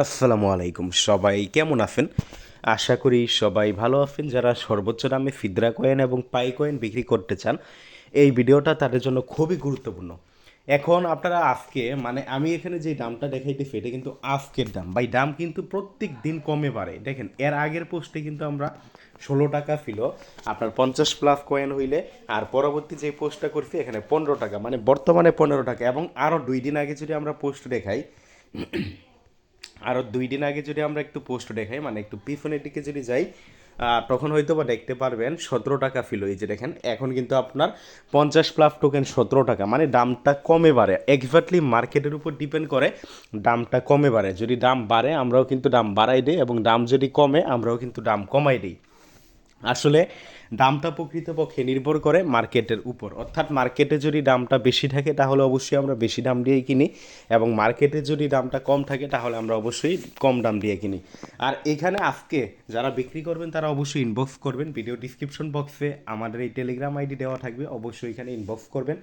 আসসালামু আলাইকুম সবাই, কেমন আছেন? আশা করি সবাই ভালো আছেন। যারা সর্বোচ্চ দামে ফিদরা কয়েন এবং পাই কয়েন বিক্রি করতে চান, এই ভিডিওটা তাদের জন্য খুবই গুরুত্বপূর্ণ। এখন আপনারা আজকে মানে আমি এখানে যে দামটা দেখাইতেছি, এটা কিন্তু আজকের দাম। ভাই, দাম কিন্তু প্রত্যেক দিন কমে বাড়ে। দেখেন, এর আগের পোস্টে কিন্তু আমরা ষোলো টাকা ছিল, আপনার পঞ্চাশ প্লাস কয়েন হইলে, আর পরবর্তী যে পোস্টটা করছি, এখানে পনেরো টাকা মানে বর্তমানে পনেরো টাকা, এবং আরও দুই দিন আগে যদি আমরা পোস্ট দেখাই আরও দুই দিন আগে যদি আমরা একটু পোস্ট দেখাই মানে একটু পিছনের দিকে যদি যাই তখন হয়তো বা দেখতে পারবেন সতেরো টাকা ফিল এই যে দেখেন, এখন কিন্তু আপনার পঞ্চাশ প্লাস টোকেন সতেরো টাকা মানে দামটা কমে বাড়ে। এক্স্যাক্টলি মার্কেটের উপর ডিপেন্ড করে, দামটা কমে বাড়ে। যদি দাম বাড়ে, আমরাও কিন্তু দাম বাড়াই দিই এবং দাম যদি কমে, আমরাও কিন্তু দাম কমাই দিই। আসলে দামটা প্রকৃতপক্ষে নির্ভর করে মার্কেটের উপর। অর্থাৎ মার্কেটে যদি দামটা বেশি থাকে, তাহলে অবশ্যই আমরা বেশি দাম দিয়েই কিনি এবং মার্কেটে যদি দামটা কম থাকে, তাহলে আমরা অবশ্যই কম দাম দিয়ে কিনি। আর এখানে আজকে যারা বিক্রি করবেন, তারা অবশ্যই ইনবক্স করবেন। ভিডিও ডিসক্রিপশন বক্সে আমাদের এই টেলিগ্রাম আইডি দেওয়া থাকবে। অবশ্যই এখানে ইনবক্স করবেন।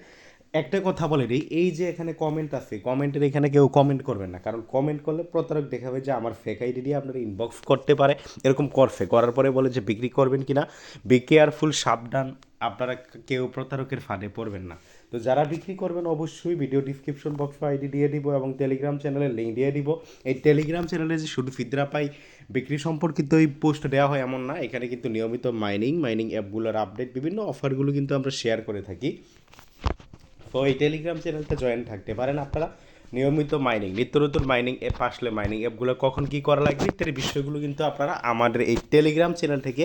একটা কথা বলে দিই এই যে এখানে কমেন্ট আছে কমেন্টের এখানে কেউ কমেন্ট করবেন না। কারণ কমেন্ট করলে প্রতারক দেখাবে যে আমার ফেক আইডি দিয়ে আপনারা ইনবক্স করতে পারে। এরকম করছে করার পরে বলে যে বিক্রি করবেন কিনা। বি কেয়ারফুল সাবধান, আপনারা কেউ প্রতারকের ফাঁদে পড়বেন না। তো যারা বিক্রি করবেন অবশ্যই ভিডিও ডিসক্রিপশন বক্সে আইডি দিয়ে দিব এবং টেলিগ্রাম চ্যানেলের লিঙ্ক দিয়ে দিব। এই টেলিগ্রাম চ্যানেলে যে শুধু ফিদরা পাই বিক্রি সম্পর্কিত এই পোস্ট দেওয়া হয় এমন না, এখানে কিন্তু নিয়মিত মাইনিং মাইনিং অ্যাপগুলোর আপডেট বিভিন্ন অফারগুলো কিন্তু আমরা শেয়ার করে থাকি। তো এই টেলিগ্রাম চ্যানেলটা জয়েন থাকতে পারেন আপনারা। নিয়মিত মাইনিং নিত্য নতুন মাইনিং অ্যাপ আসলে মাইনিং অ্যাপগুলো কখন কী করা লাগবে ইত্যাদি বিষয়গুলো কিন্তু আপনারা আমাদের এই টেলিগ্রাম চ্যানেল থেকে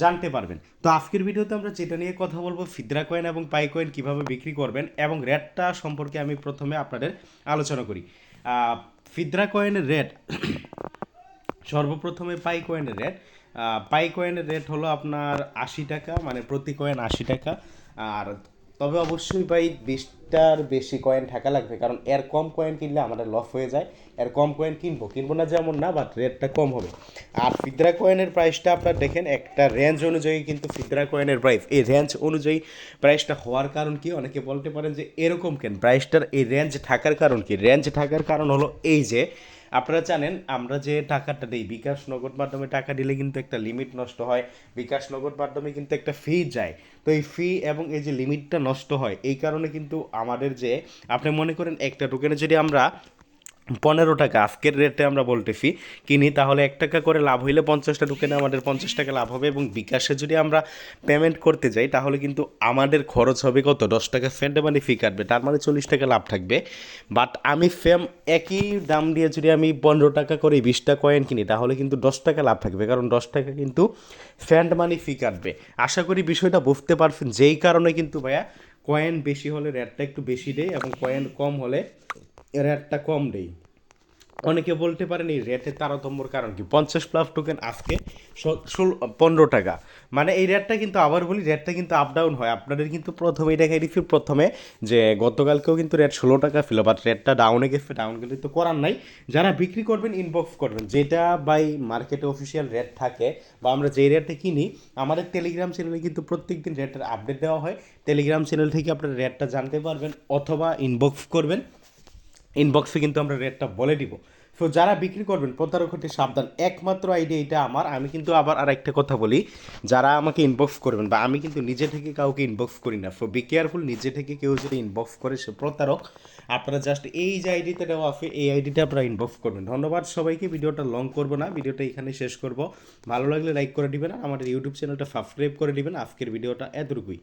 জানতে পারবেন। তো আজকের ভিডিওতে আমরা যেটা নিয়ে কথা বলব, ফিদ্রা কয়েন এবং পাই কয়েন কীভাবে বিক্রি করবেন এবং রেটটা সম্পর্কে আমি প্রথমে আপনাদের আলোচনা করি। ফিদ্রা কয়েনের রেট সর্বপ্রথমে পাই কয়েনের রেট পাই কয়েনের রেট হলো আপনার আশি টাকা মানে প্রতি কয়েন আশি টাকা। আর তবে অবশ্যই ভাই বিশটার বেশি কয়েন থাকা লাগবে। কারণ এর কম কয়েন কিনলে আমাদের লস হয়ে যায়। এর কম কয়েন কিনবো। কিনবো না যেমন না বাট রেটটা কম হবে। আর ফিদ্রা কয়েনের প্রাইসটা আপনার দেখেন, একটা রেঞ্জ অনুযায়ী কিন্তু ফিদ্রা কয়েনের প্রাইস এই রেঞ্জ অনুযায়ী প্রাইসটা হওয়ার কারণ কি? অনেকে বলতে পারেন যে, এরকম কেন? প্রাইসটার এই রেঞ্জ থাকার কারণ কি? রেঞ্জ থাকার কারণ হলো এই যে আপনারা জানেন, আমরা যে টাকাটা দিই বিকাশ নগদ মাধ্যমে টাকা দিলে কিন্তু একটা লিমিট নষ্ট হয় বিকাশ নগদ মাধ্যমে কিন্তু একটা ফি যায়। তো এই ফি এবং এই যে লিমিটটা নষ্ট হয়, এই কারণে কিন্তু আমাদের যে, আপনি মনে করেন একটা টোকেনে যদি আমরা পনেরো টাকা। আজকের রেটে আমরা বলতেছি, কিনি তাহলে এক টাকা করে লাভ হইলে পঞ্চাশটা টোকেনে আমাদের পঞ্চাশ টাকা লাভ হবে এবং বিকাশে যদি আমরা পেমেন্ট করতে যাই, তাহলে কিন্তু আমাদের খরচ হবে কত? দশ টাকা ফেন্ডে মানে ফি কাটবে, তার মানে চল্লিশ টাকা লাভ থাকবে। বাট আমি সেম একই দাম দিয়ে যদি আমি পনেরো টাকা করে বিশটা কয়েন কিনি, তাহলে কিন্তু দশ টাকা লাভ থাকবে, কারণ দশ টাকা কিন্তু ফ্যান্ড মানি ফি কাটবে। আশা করি বিষয়টা বুঝতে পারছেন, যেই কারণে কিন্তু ভাইয়া কয়েন বেশি হলে রেটটা একটু বেশি দেয় এবং কয়েন কম হলে রেটটা কম দেই। অনেকে বলতে পারেন এই রেটের তারতম্যর কারণ কি? পঞ্চাশ প্লাস টোকেন আজকে ষোলো, পনেরো টাকা। মানে এই রেটটা কিন্তু আবার বলি, রেটটা কিন্তু আপ ডাউন হয়। আপনাদের কিন্তু প্রথমেই দেখাই দিচ্ছি প্রথমে যে গতকালকেও কিন্তু রেট ষোলো টাকা ছিল বাট রেটটা ডাউনে গেছে ডাউন গেলে তো করার নাই। যারা বিক্রি করবেন ইনবক্স করবেন, যেটা বাই মার্কেটে অফিসিয়াল রেট থাকে বা আমরা যেই রেটে কিনি, আমাদের টেলিগ্রাম চ্যানেলে কিন্তু প্রত্যেক দিন রেটের আপডেট দেওয়া হয়। টেলিগ্রাম চ্যানেল থেকে আপনারা রেটটা জানতে পারবেন অথবা ইনবক্স করবেন। ইনবক্সে কিন্তু আমরা রেটটা বলে দিব। সো যারা বিক্রি করবেন, প্রতারক হতে সাবধান। একমাত্র আইডিয়া এটা আমার। আমি কিন্তু আবার আর একটা কথা বলি। যারা আমাকে ইনবক্স করবেন বা আমি কিন্তু নিজে থেকে কাউকে ইনবক্স করি না। সো বি কেয়ারফুল নিজে থেকে কেউ যদি ইনবক্স করে, সে প্রতারক। আপনারা জাস্ট এই যে আইডিতে দেওয়া আছে, এই আইডিটা আপনারা ইনবক্স করবেন। ধন্যবাদ সবাইকে। ভিডিওটা লং করব না। ভিডিওটা এখানে শেষ করব। ভালো লাগলে লাইক করে দিবেন আমাদের ইউটিউব চ্যানেলটা সাবস্ক্রাইব করে দিবেন। আজকের ভিডিওটা এতটুকুই।